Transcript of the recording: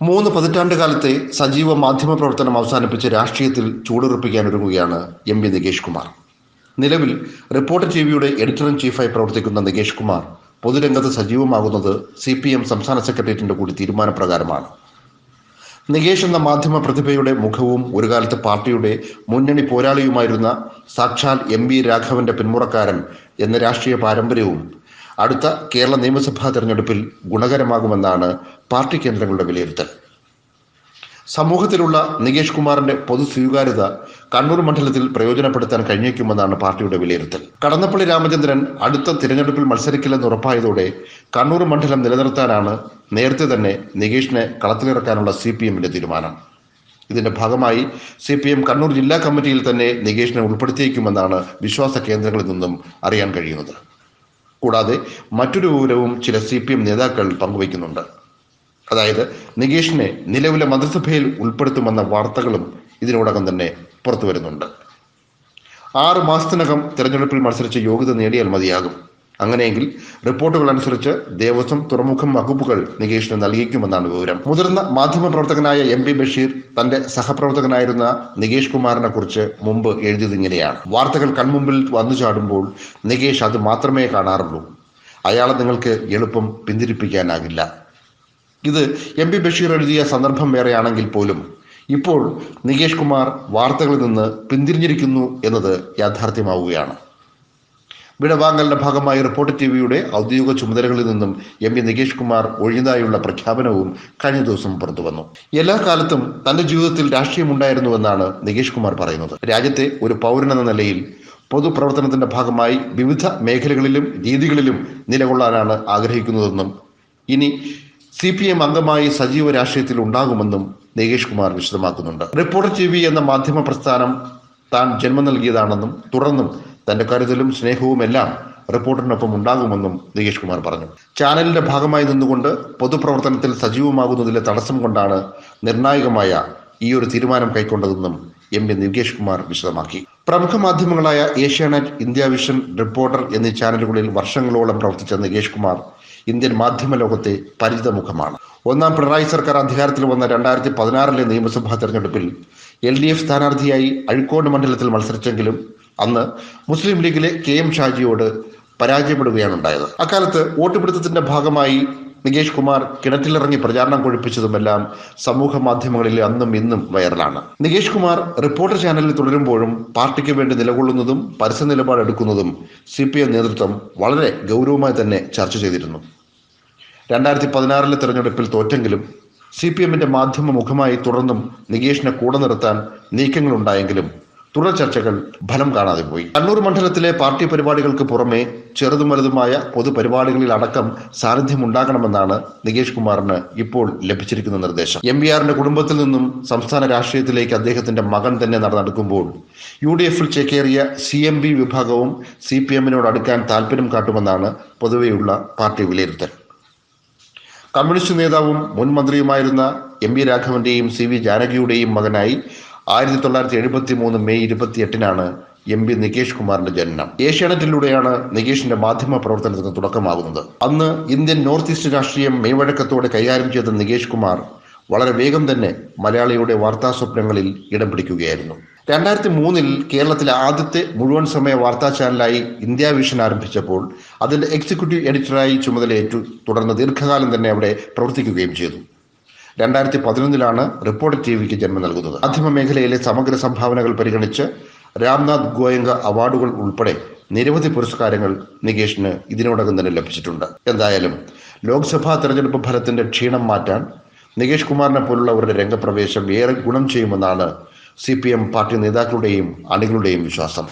മൂന്ന് പതിറ്റാണ്ട് കാലത്തെ സജീവ മാധ്യമ പ്രവർത്തനം അവസാനിപ്പിച്ച് രാഷ്ട്രീയത്തിൽ ചൂടുറപ്പിക്കാൻ ഒരുങ്ങുകയാണ് എം പി നികേഷ് കുമാർ. നിലവിൽ റിപ്പോർട്ടർ ടി വിയുടെ എഡിറ്റർ ഇൻ ചീഫായി പ്രവർത്തിക്കുന്ന നികേഷ് കുമാർ പൊതുരംഗത്ത് സജീവമാകുന്നത് സി പി എം സംസ്ഥാന സെക്രട്ടേറിയറ്റിന്റെ കൂടി തീരുമാനപ്രകാരമാണ്. നികേഷ് എന്ന മാധ്യമ പ്രതിഭയുടെ മുഖവും ഒരു കാലത്ത് പാർട്ടിയുടെ മുന്നണി പോരാളിയുമായിരുന്ന സാക്ഷാൽ എം വി രാഘവന്റെ പിന്മുറക്കാരൻ എന്ന രാഷ്ട്രീയ പാരമ്പര്യവും അടുത്ത കേരള നിയമസഭാ തെരഞ്ഞെടുപ്പിൽ ഗുണകരമാകുമെന്നാണ് പാർട്ടി കേന്ദ്രങ്ങളുടെ വിലയിരുത്തൽ. സമൂഹത്തിലുള്ള നികേഷ് കുമാറിന്റെ പൊതു സ്വീകാര്യത കണ്ണൂർ മണ്ഡലത്തിൽ പ്രയോജനപ്പെടുത്താൻ കഴിഞ്ഞേക്കുമെന്നാണ് പാർട്ടിയുടെ വിലയിരുത്തൽ. കടന്നപ്പള്ളി രാമചന്ദ്രൻ അടുത്ത തിരഞ്ഞെടുപ്പിൽ മത്സരിക്കില്ലെന്ന് ഉറപ്പായതോടെ കണ്ണൂർ മണ്ഡലം നിലനിർത്താനാണ് നേരത്തെ തന്നെ നികേഷിനെ കളത്തിലിറക്കാനുള്ള സി പി എമ്മിന്റെ തീരുമാനം. ഇതിന്റെ ഭാഗമായി സി പി എം കണ്ണൂർ ജില്ലാ കമ്മിറ്റിയിൽ തന്നെ നികേഷിനെ ഉൾപ്പെടുത്തിയേക്കുമെന്നാണ് വിശ്വാസ കേന്ദ്രങ്ങളിൽ നിന്നും അറിയാൻ കഴിയുന്നത്. കൂടാതെ മറ്റൊരു വിവരവും ചില സി പി എം നേതാക്കൾ പങ്കുവയ്ക്കുന്നുണ്ട്. അതായത് നികേഷിനെ നിലവിലെ മന്ത്രിസഭയിൽ ഉൾപ്പെടുത്തുമെന്ന വാർത്തകളും ഇതിനോടകം തന്നെ പുറത്തു വരുന്നുണ്ട് ആറ് മാസത്തിനകം തെരഞ്ഞെടുപ്പിൽ മത്സരിച്ച് യോഗ്യത നേടിയാൽ മതിയാകും. അങ്ങനെയെങ്കിൽ റിപ്പോർട്ടുകൾ അനുസരിച്ച് ദേവസ്വം തുറമുഖം വകുപ്പുകൾ നികേഷിന് നൽകിക്കുമെന്നാണ് വിവരം. മുതിർന്ന മാധ്യമ പ്രവർത്തകനായ എം പി ബഷീർ തന്റെ സഹപ്രവർത്തകനായിരുന്ന നികേഷ് കുമാറിനെ കുറിച്ച് മുമ്പ് എഴുതിയത് ഇങ്ങനെയാണ്. വാർത്തകൾ കൺമുമ്പിൽ വന്നു ചാടുമ്പോൾ നികേഷ് അത് മാത്രമേ കാണാറുള്ളൂ. അയാളെ നിങ്ങൾക്ക് എളുപ്പം പിന്തിരിപ്പിക്കാനാകില്ല. ഇത് എം പി ബഷീർ എഴുതിയ സന്ദർഭം വേറെയാണെങ്കിൽ പോലും ഇപ്പോൾ നികേഷ് കുമാർ വാർത്തകളിൽ നിന്ന് പിന്തിരിഞ്ഞിരിക്കുന്നു എന്നത് യാഥാർത്ഥ്യമാവുകയാണ്. വിടവാങ്ങലിന്റെ ഭാഗമായി റിപ്പോർട്ടർ ടി വിയുടെ ഔദ്യോഗിക ചുമതലകളിൽ നിന്നും എം പി നികേഷ് കുമാർ ഒഴിഞ്ഞതായുള്ള പ്രഖ്യാപനവും കഴിഞ്ഞ ദിവസം പുറത്തുവന്നു എല്ലാ കാലത്തും തന്റെ ജീവിതത്തിൽ രാഷ്ട്രീയമുണ്ടായിരുന്നുവെന്നാണ് നികേഷ് കുമാർ പറയുന്നത്. രാജ്യത്തെ ഒരു പൗരനെന്ന നിലയിൽ പൊതുപ്രവർത്തനത്തിന്റെ ഭാഗമായി വിവിധ മേഖലകളിലും രീതികളിലും നിലകൊള്ളാനാണ് ആഗ്രഹിക്കുന്നതെന്നും ഇനി സി പി എം അംഗമായി സജീവ രാഷ്ട്രീയത്തിൽ ഉണ്ടാകുമെന്നും നികേഷ് കുമാർ വിശദമാക്കുന്നുണ്ട്. റിപ്പോർട്ടർ ടി വി എന്ന മാധ്യമ പ്രസ്ഥാനം താൻ ജന്മം നൽകിയതാണെന്നും തുടർന്നും തന്റെ കരുതലും സ്നേഹവും എല്ലാം റിപ്പോർട്ടറിനൊപ്പം ഉണ്ടാകുമെന്നും നികേഷ് കുമാർ പറഞ്ഞു. ചാനലിന്റെ ഭാഗമായി നിന്നുകൊണ്ട് പൊതുപ്രവർത്തനത്തിൽ സജീവമാകുന്നതിലെ തടസ്സം കൊണ്ടാണ് നിർണായകമായ ഈ ഒരു തീരുമാനം കൈക്കൊണ്ടതെന്നും എം പി നികേഷ് കുമാർ വിശദമാക്കി. പ്രമുഖ മാധ്യമങ്ങളായ ഏഷ്യാനെറ്റ് ഇന്ത്യ വിഷൻ റിപ്പോർട്ടർ എന്നീ ചാനലുകളിൽ വർഷങ്ങളോളം പ്രവർത്തിച്ച നികേഷ് കുമാർ ഇന്ത്യൻ മാധ്യമ ലോകത്തെ പരിചിതമുഖമാണ്. ഒന്നാം പിണറായി സർക്കാർ അധികാരത്തിൽ വന്ന രണ്ടായിരത്തി പതിനാറിലെ നിയമസഭാ തെരഞ്ഞെടുപ്പിൽ എൽ ഡി എഫ് സ്ഥാനാർത്ഥിയായി അഴിക്കോട് മണ്ഡലത്തിൽ മത്സരിച്ചെങ്കിലും അന്ന് മുസ്ലിം ലീഗിലെ കെ എം ഷാജിയോട് പരാജയപ്പെടുകയാണ് ഉണ്ടായത് അക്കാലത്ത് വോട്ടുപിടുത്തത്തിന്റെ ഭാഗമായി നികേഷ് കുമാർ കിണറ്റിലിറങ്ങി പ്രചാരണം കൊഴിപ്പിച്ചതുമെല്ലാം സമൂഹ മാധ്യമങ്ങളിൽ അന്നും ഇന്നും വൈറലാണ്. നികേഷ് കുമാർ റിപ്പോർട്ടർ ചാനലിൽ തുടരുമ്പോഴും പാർട്ടിക്ക് വേണ്ടി നിലകൊള്ളുന്നതും പരസ്യ നിലപാടെടുക്കുന്നതും സി പി എം നേതൃത്വം വളരെ ഗൗരവമായി തന്നെ ചർച്ച ചെയ്തിരുന്നു. രണ്ടായിരത്തി പതിനാറിലെ തെരഞ്ഞെടുപ്പിൽ തോറ്റെങ്കിലും സി പി എമ്മിന്റെ മാധ്യമ മുഖമായി തുടർന്നും നികേഷിനെ കൂടെ നിർത്താൻ നീക്കങ്ങളുണ്ടായെങ്കിലും തുടർ ചർച്ചകൾ ഫലം കാണാതെ പോയി. കണ്ണൂർ മണ്ഡലത്തിലെ പാർട്ടി പരിപാടികൾക്ക് പുറമെ ചെറുതും വലുതുമായ പൊതുപരിപാടികളിൽ അടക്കം സാന്നിധ്യം ഉണ്ടാകണമെന്നാണ് നികേഷ് കുമാറിന് ഇപ്പോൾ ലഭിച്ചിരിക്കുന്ന നിർദ്ദേശം. എം വി ആറിന്റെ കുടുംബത്തിൽ നിന്നും സംസ്ഥാന രാഷ്ട്രീയത്തിലേക്ക് അദ്ദേഹത്തിന്റെ മകൻ തന്നെ നടന്നെടുക്കുമ്പോൾ യു ഡി എഫിൽ ചേക്കേറിയ സി എം ബി വിഭാഗവും സി പി എമ്മിനോട് അടുക്കാൻ താല്പര്യം കാട്ടുമെന്നാണ് പൊതുവെയുള്ള പാർട്ടി വിലയിരുത്തൽ. കമ്മ്യൂണിസ്റ്റ് നേതാവും മുൻ മന്ത്രിയുമായിരുന്ന എം വി രാഘവന്റെയും സി വി ജാനകിയുടെയും മകനായി ആയിരത്തി തൊള്ളായിരത്തി എഴുപത്തി മൂന്ന് മെയ് ഇരുപത്തി എട്ടിനാണ് എം പി നികേഷ് കുമാറിന്റെ ജനനം. ഏഷ്യാനെറ്റിലൂടെയാണ് നികേഷിന്റെ മാധ്യമ പ്രവർത്തനത്തിന് തുടക്കമാകുന്നത്. അന്ന് ഇന്ത്യൻ നോർത്ത് ഈസ്റ്റ് രാഷ്ട്രീയം മെയ്വഴക്കത്തോടെ കൈകാര്യം ചെയ്ത നികേഷ് കുമാർ വളരെ വേഗം തന്നെ മലയാളിയുടെ വാർത്താ സ്വപ്നങ്ങളിൽ ഇടം പിടിക്കുകയായിരുന്നു. രണ്ടായിരത്തി മൂന്നിൽ കേരളത്തിലെ ആദ്യത്തെ മുഴുവൻ സമയ വാർത്താ ചാനലായി ഇന്ത്യ വിഷൻ ആരംഭിച്ചപ്പോൾ അതിന്റെ എക്സിക്യൂട്ടീവ് എഡിറ്ററായി ചുമതലയേറ്റു. തുടർന്ന് ദീർഘകാലം തന്നെ അവിടെ പ്രവർത്തിക്കുകയും ചെയ്തു. രണ്ടായിരത്തി പതിനൊന്നിലാണ് റിപ്പോർട്ട് ടി വിക്ക് ജന്മം നൽകുന്നത്. മാധ്യമ മേഖലയിലെ സമഗ്ര സംഭാവനകൾ പരിഗണിച്ച് രാംനാഥ് ഗോയങ്ക അവാർഡുകൾ ഉൾപ്പെടെ നിരവധി പുരസ്കാരങ്ങൾ നികേഷിന് ഇതിനോടകം തന്നെ ലഭിച്ചിട്ടുണ്ട്. എന്തായാലും ലോക്സഭാ തെരഞ്ഞെടുപ്പ് ഫലത്തിന്റെ ക്ഷീണം മാറ്റാൻ നികേഷ് കുമാറിനെ പോലുള്ളവരുടെ രംഗപ്രവേശം ഏറെ ഗുണം ചെയ്യുമെന്നാണ് സി പാർട്ടി നേതാക്കളുടെയും അണികളുടെയും വിശ്വാസം.